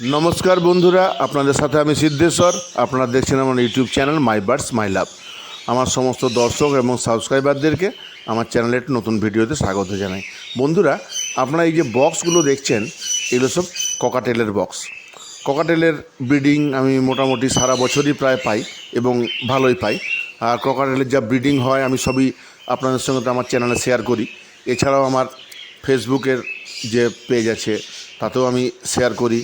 নমস্কার বন্ধুরা, আপনাদের সাথে আমি সিদ্ধেশ্বর, আপনারা দেখছেন আমার YouTube channel my birds, my love. আমার সমস্ত দর্শক এবং সাবস্ক্রাইবারদেরকে আমার চ্যানেলের নতুন ভিডিওতে স্বাগত জানাই। বন্ধুরা, আপনারা এই যে বক্সগুলো দেখছেন, এগুলো সব ককাটেলের বক্স ককাটেলের ব্রিডিং আমি মোটামুটি সারা বছরই প্রায় পাই এবং ভালোই পাই। আর ককাটেলের যা ব্রিডিং হয়, আমি সবই আপনাদের সঙ্গে তো আমার চ্যানেলে শেয়ার করি। এছাড়াও আমার ফেসবুকের যে পেজ আছে, তাতেও আমি শেয়ার করি।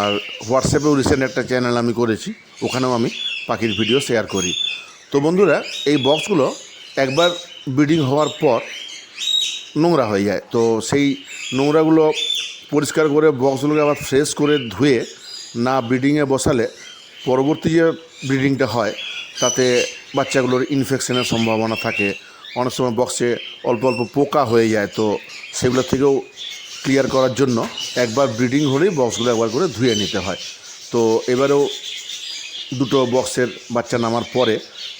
আর হোয়াটসঅ্যাপেও রিসেন্ট একটা চ্যানেল আমি করেছি, ওখানেও আমি পাখির ভিডিও শেয়ার করি। তো বন্ধুরা, এই বক্সগুলো একবার ব্রিডিং হওয়ার পর নোংরা হয়ে যায়। তো সেই নোংরাগুলো পরিষ্কার করে বক্সগুলোকে আবার ফ্রেশ করে ধুয়ে না ব্রিডিংয়ে বসালে পরবর্তী যে ব্রিডিংটা হয়, তাতে বাচ্চাগুলোর ইনফেকশনের সম্ভাবনা থাকে। অনেক সময় বক্সে অল্প অল্প পোকা হয়ে যায়, তো সেগুলো থেকেও ক্লিয়ার করার জন্য একবার ব্রিডিং হলেই বক্সগুলো একবার করে ধুয়ে নিতে হয়। তো এবারেও দুটো বক্সের বাচ্চা নামার পরে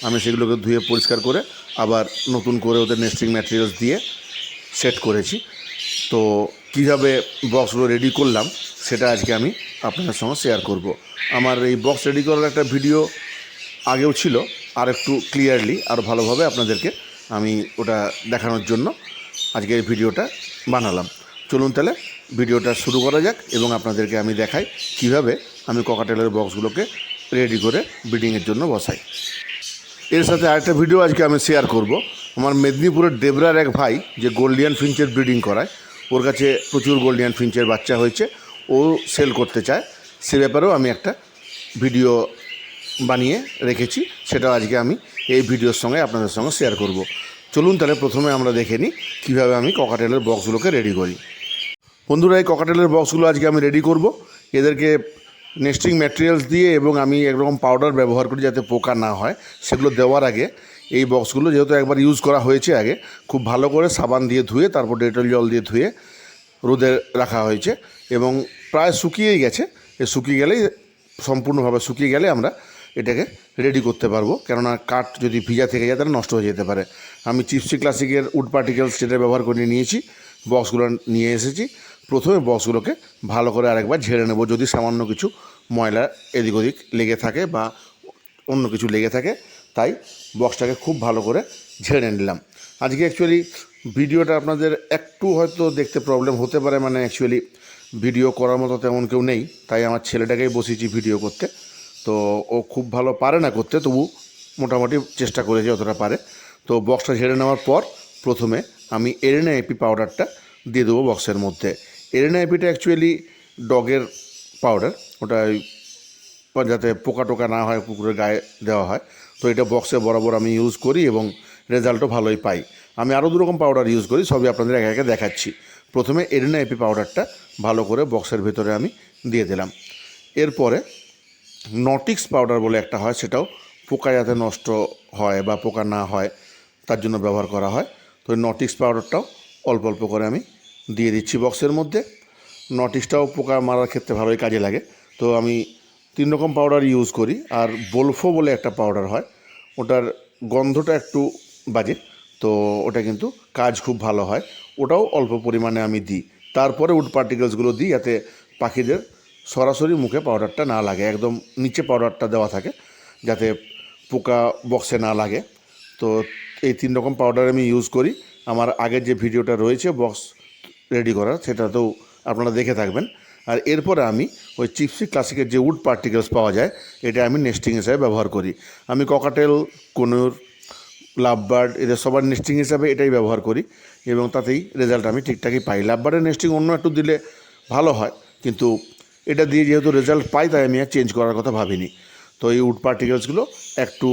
আমি সেগুলোকে ধুয়ে পরিষ্কার করে আবার নতুন করে ওদের নেস্টিং ম্যাটেরিয়ালস দিয়ে সেট করেছি। তো কীভাবে বক্সগুলো রেডি করলাম সেটা আজকে আমি আপনাদের সঙ্গে শেয়ার করব। আমার এই বক্স রেডি করার একটা ভিডিও আগেও ছিল, আর একটু ক্লিয়ারলি আর ভালোভাবে আপনাদেরকে আমি ওটা দেখানোর জন্য আজকে এই ভিডিওটা বানালাম। চলুন তাহলে ভিডিওটা শুরু করা যাক এবং আপনাদেরকে আমি দেখাই কীভাবে আমি ককাটেলের বক্সগুলোকে রেডি করে ব্রিডিংয়ের জন্য বসাই। এর সাথে আরেকটা ভিডিও আজকে আমি শেয়ার করব। আমার মেদিনীপুরের দেবরার এক ভাই যে গোল্ডিয়ান ফিঞ্চের ব্রিডিং করায়, ওর কাছে প্রচুর গোল্ডিয়ান ফিঞ্চের বাচ্চা হয়েছে, ও সেল করতে চায়। সে ব্যাপারেও আমি একটা ভিডিও বানিয়ে রেখেছি সেটাও আজকে আমি এই ভিডিওর সঙ্গে আপনাদের সঙ্গে শেয়ার করব। চলুন তাহলে প্রথমে আমরা দেখে নিই কীভাবে আমি ককাটেলের বক্সগুলোকে রেডি করি। বন্ধুরা, এই ককাটেলের বক্সগুলো আজকে আমি রেডি করব। এদেরকে নেস্টিং ম্যাটেরিয়ালস দিয়ে এবং আমি একরকম পাউডার ব্যবহার করি যাতে পোকা না হয়, সেগুলো দেওয়ার আগে এই বক্সগুলো যেহেতু একবার ইউজ করা হয়েছে আগে, খুব ভালো করে সাবান দিয়ে ধুয়ে, তারপর ডেটল জল দিয়ে ধুয়ে রোদে রাখা হয়েছে এবং প্রায় শুকিয়েই গেছে। এ শুকিয়ে গেলেই, সম্পূর্ণভাবে শুকিয়ে গেলে আমরা এটাকে রেডি করতে পারব। কেননা কাঠ যদি ভিজা থেকে যায়, তাহলে নষ্ট হয়ে যেতে পারে। আমি চিপসি ক্লাসিকের উড পার্টিকেলস যেটা ব্যবহার করে নিয়েছি বক্সগুলো নিয়ে এসেছি। প্রথমে বক্সগুলোকে ভালো করে আরেকবার ঝেড়ে নেব। যদি সামান্য কিছু ময়লা এদিক ওদিক লেগে থাকে বা অন্য কিছু লেগে থাকে, তাই বক্সটাকে খুব ভালো করে ঝেড়ে নিলাম। আজকে অ্যাকচুয়ালি ভিডিওটা আপনাদের একটু হয়তো দেখতে প্রবলেম হতে পারে মানে অ্যাকচুয়ালি ভিডিও করার মতো তেমন কেউ নেই, তাই আমার ছেলেটাকেই বসিয়েছি ভিডিও করতে। তো ও খুব ভালো পারে না করতে, তবু মোটামুটি চেষ্টা করেছে যতটা পারে। তো বক্সটা ঝেড়ে নেওয়ার পর প্রথমে আমি এরেনা এপি পাউডারটা দিয়ে দেবো বক্সের মধ্যে। এরেনা এপিটা অ্যাকচুয়ালি ডগের পাউডার ওটা যাতে পোকা টোকা না হয়, কুকুরের গায়ে দেওয়া হয়। তো এটা বক্সে বরাবর আমি ইউজ করি এবং রেজাল্টও ভালোই পাই। আমি আরও দু রকম পাউডার ইউজ করি, সবই আপনাদের একে একে দেখাচ্ছি। প্রথমে এরিনা এপি পাউডারটা ভালো করে বক্সের ভেতরে আমি দিয়ে দিলাম। এরপরে নটিক্স পাউডার বলে একটা হয়, সেটাও পোকা যাতে নষ্ট হয় বা পোকা না হয়, তার জন্য ব্যবহার করা হয়। তো নটিক্স পাউডারটাও অল্প অল্প করে আমি দিয়ে দিচ্ছি বক্সের মধ্যে। নটিক্সটাও পোকা মারার ক্ষেত্রে ভালোই কাজে লাগে। তো আমি তিন রকম পাউডার ইউজ করি, আর বোলফো বলে একটা পাউডার হয়। ওটার গন্ধটা একটু বাজে, তো ওটা কিন্তু কাজ খুব ভালো হয়। ওটাও অল্প পরিমাণে আমি দিই। তারপরে উড পার্টিকেলসগুলো দিই যাতে পাখিদের সরাসরি মুখে পাউডারটা না লাগে, একদম নিচে পাউডারটা দেওয়া থাকে, যাতে পোকা বক্সে না লাগে। তো এই তিন রকম পাউডার আমি ইউজ করি। আমার আগের যে ভিডিওটা রয়েছে, বক্স রেডি করার সেটাতেও আপনারা দেখে থাকবেন। আর এরপরে আমি ওই চিপসি ক্লাসিকের যে উড পার্টিকেলস পাওয়া যায়, এটা আমি নেস্টিং হিসাবে ব্যবহার করি। আমি ককাটেল কনুর, লাভবার্ড, এদের সবার নেস্টিং হিসাবে এটাই ব্যবহার করি। এবং তাতেই রেজাল্ট আমি ঠিকঠাকই পাই। লাভবার্ডের নেস্টিং অন্য একটু দিলে ভালো হয়, কিন্তু এটা দিয়ে যেহেতু রেজাল্ট পাই, তাই আমি আর চেঞ্জ করার কথা ভাবিনি। তো এই উড পার্টিকেলসগুলো একটু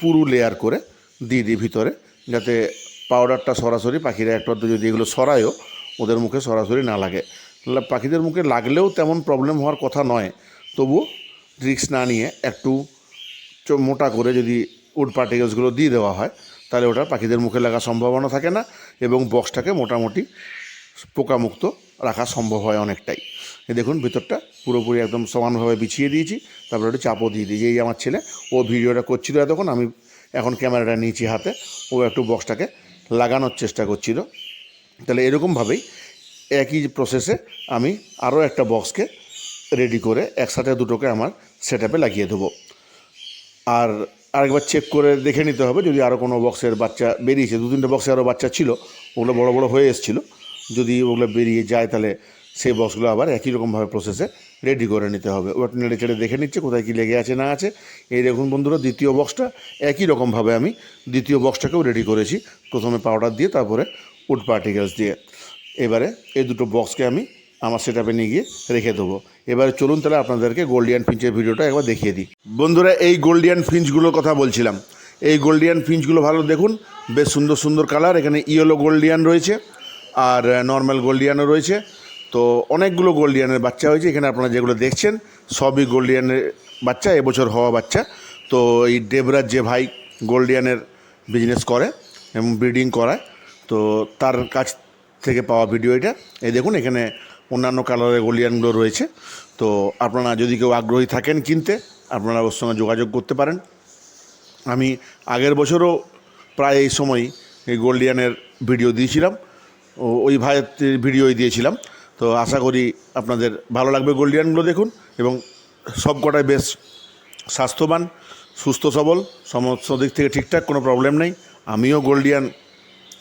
পুরু লেয়ার করে দিয়ে দিই ভিতরে, যাতে পাউডারটা সরাসরি পাখিরা একটু যদি এগুলো সরায়ও ওদের মুখে সরাসরি না লাগে। পাখিদের মুখে লাগলেও তেমন প্রবলেম হওয়ার কথা নয়। তবুও রিক্স না নিয়ে একটু মোটা করে যদি উড পার্টিকেলসগুলো দিয়ে দেওয়া হয়, তাহলে ওটা পাখিদের মুখে লাগার সম্ভাবনা থাকে না এবং বক্সটাকে মোটামুটি পোকামুক্ত রাখা সম্ভব হয় অনেকটাই। দেখুন, ভিতরটা পুরোপুরি একদম সমানভাবে বিছিয়ে দিয়েছি। তারপরে একটু চাপও দিয়ে দিয়েছি। এই আমার ছেলে, ও ভিডিওটা করছিল এতক্ষণ, আমি এখন ক্যামেরাটা নিয়েছি হাতে। ও একটু বক্সটাকে লাগানোর চেষ্টা করছিল। তাহলে এরকমভাবেই একই প্রসেসে আমি আরও একটা বক্সকে রেডি করে একসাথে দুটোকে আমার সেট লাগিয়ে দেবো। আর আরেকবার চেক করে দেখে নিতে হবে, যদি আরও কোনো বক্সের বাচ্চা বেরিয়েছে, দু তিনটে বক্সে আরও বাচ্চা ছিল, ওগুলো বড় বড় হয়ে এসেছিল, যদি ওগুলো বেরিয়ে যায় তাহলে সেই বক্সগুলো আবার একই রকমভাবে প্রসেসে রেডি করে নিতে হবে। ওটা নেড়ে চেড়ে দেখে নিচ্ছে কোথায় কী লেগে আছে না আছে। এই দেখুন বন্ধুরা, দ্বিতীয় বক্সটা একই রকমভাবে আমি দ্বিতীয় বক্সটাকেও রেডি করেছি। প্রথমে পাউডার দিয়ে তারপরে উড পার্টিকেলস দিয়ে। এবারে এই দুটো বক্সকে আমি আমার সেট নিয়ে গিয়ে রেখে দেবো। এবারে চলুন তাহলে আপনাদেরকে গোল্ডিয়ান ফিঞ্চের ভিডিওটা একবার দেখিয়ে দিই। বন্ধুরা, এই গোল্ডিয়ান ফিঞ্চগুলোর কথা বলছিলাম। এই গোল্ডিয়ান ফিঞ্চগুলো ভালো দেখুন, বেশ সুন্দর সুন্দর কালার এখানে ইয়েলো গোল্ডিয়ান রয়েছে আর নর্মাল গোল্ডিয়ানও রয়েছে। তো অনেকগুলো গোল্ডিয়ানের বাচ্চা হয়েছে, এখানে আপনারা যেগুলো দেখছেন, সবই গোল্ডিয়ানের বাচ্চা, এবছর হওয়া বাচ্চা। তো এই ডেবরার যে ভাই গোল্ডিয়ানের বিজনেস করে এবং ব্রিডিং করায় তো তার কাছ থেকে পাওয়া ভিডিও এটা। এই দেখুন, এখানে অন্যান্য কালারের গোল্ডিয়ানগুলো রয়েছে। তো আপনারা যদি কেউ আগ্রহী থাকেন কিনতে, আপনারা ওর সঙ্গে যোগাযোগ করতে পারেন। আমি আগের বছরও প্রায় এই সময় এই গোল্ডিয়ানের ভিডিও দিয়েছিলাম। ও, ওই ভাইয়ের ভিডিওই দিয়েছিলাম। তো আশা করি আপনাদের ভালো লাগবে গোল্ডিয়ানগুলো দেখুন এবং সব কটাই বেশ স্বাস্থ্যবান, সুস্থ সবল, সমস্ত দিক থেকে ঠিকঠাক, কোনো প্রবলেম নেই। আমিও গোল্ডিয়ান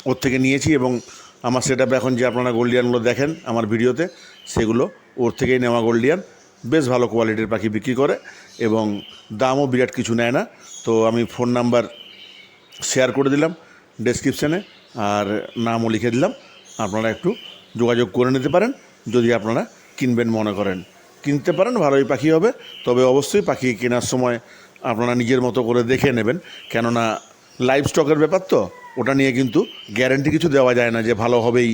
ওর থেকে নিয়েছি এবং আমার সেট এখন যে আপনারা গোল্ডিয়ানগুলো দেখেন আমার ভিডিওতে, সেগুলো ওর থেকেই নেওয়া গোল্ডিয়ান বেশ ভালো কোয়ালিটির পাখি বিক্রি করে এবং দামও বিরাট কিছু নেয় না। তো আমি ফোন নাম্বার শেয়ার করে দিলাম ডেসক্রিপশানে আর নামও লিখে দিলাম। আপনারা একটু যোগাযোগ করে নিতে পারেন, যদি আপনারা কিনবেন মনে করেন। কিনতে পারেন, ভালোই পাখি হবে। তবে অবশ্যই পাখি কেনার সময় আপনারা নিজের মতো করে দেখে নেবেন। কেননা লাইভ স্টকের ব্যাপার তো। ওটা নিয়ে কিন্তু গ্যারেন্টি কিছু দেওয়া যায় না যে ভালো হবেই।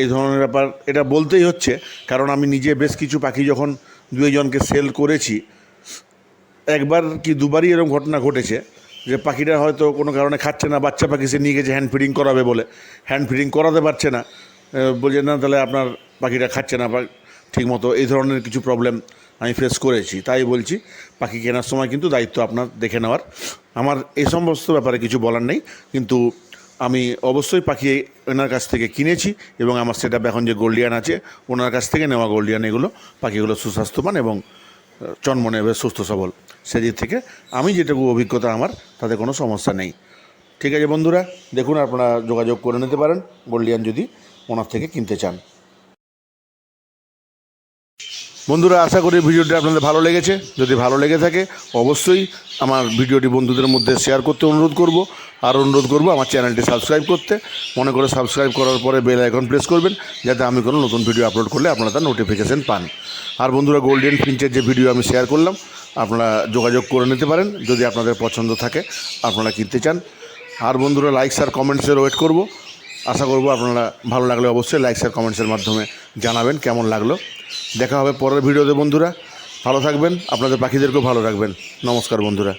এই ধরনের ব্যাপার, এটা বলতেই হচ্ছে। কারণ আমি নিজে বেশ কিছু পাখি যখন দুইজনকে সেল করেছি, একবার কি দুবারই এরকম ঘটনা ঘটেছে যে পাখিটা হয়তো কোনো কারণে খাচ্ছে না, বাচ্চা পাখি সে নিয়ে গেছে হ্যান্ড ফিডিং করাবে বলে। হ্যান্ড ফিডিং করাতে পারছে না। বলছে, না, তাহলে আপনার পাখিটা খাচ্ছে না বা ঠিকমতো এই ধরনের কিছু প্রবলেম আমি ফেস করেছি, তাই বলছি। পাখি কেনার সময় কিন্তু দায়িত্ব আপনার দেখে নেওয়ার। আমার এই সমস্ত ব্যাপারে কিছু বলার নেই, কিন্তু আমি অবশ্যই পাখি ওনার কাছ থেকে কিনেছি এবং আমার সেটা এখন যে গোল্ডিয়ান আছে, ওনার কাছ থেকে নেওয়া গোল্ডিয়ান এগুলো, পাখিগুলো সুস্বাস্থ্যবান এবং চনমনে বেশ সুস্থ সবল। সেদিক থেকে আমি যেটুকু অভিজ্ঞতা আমার, তাতে কোনো সমস্যা নেই। ঠিক আছে বন্ধুরা, দেখুন আপনারা যোগাযোগ করে নিতে পারেন, গোল্ডিয়ান যদি ওনার থেকে কিনতে চান। বন্ধুরা, আশা করি ভিডিওটি আপনাদের ভালো লেগেছে। যদি ভালো লেগে থাকে, অবশ্যই আমার ভিডিওটি বন্ধুদের মধ্যে শেয়ার করতে অনুরোধ করব। আর অনুরোধ করব আমার চ্যানেলটি সাবস্ক্রাইব করতে। মনে করে সাবস্ক্রাইব করার পরে বেল আইকন প্রেস করবেন, যাতে আমি কোনো নতুন ভিডিও আপলোড করলে আপনারা তার নোটিফিকেশান পান। আর বন্ধুরা গোল্ডেন ফিঞ্চের যে ভিডিও আমি শেয়ার করলাম, আপনারা যোগাযোগ করে নিতে পারেন। যদি আপনাদের পছন্দ থাকে, আপনারা কিনতে চান। আর বন্ধুরা লাইকস আর কমেন্টসের ওয়েট করব। আশা করব আপনারা ভালো লাগলে অবশ্যই লাইক শেয়ার কমেন্টসের মাধ্যমে জানাবেন কেমন লাগল। দেখা হবে পরের ভিডিওতে বন্ধুরা। ভালো থাকবেন, আপনাদের পাখিদেরকেও ভালো রাখবেন। নমস্কার বন্ধুরা।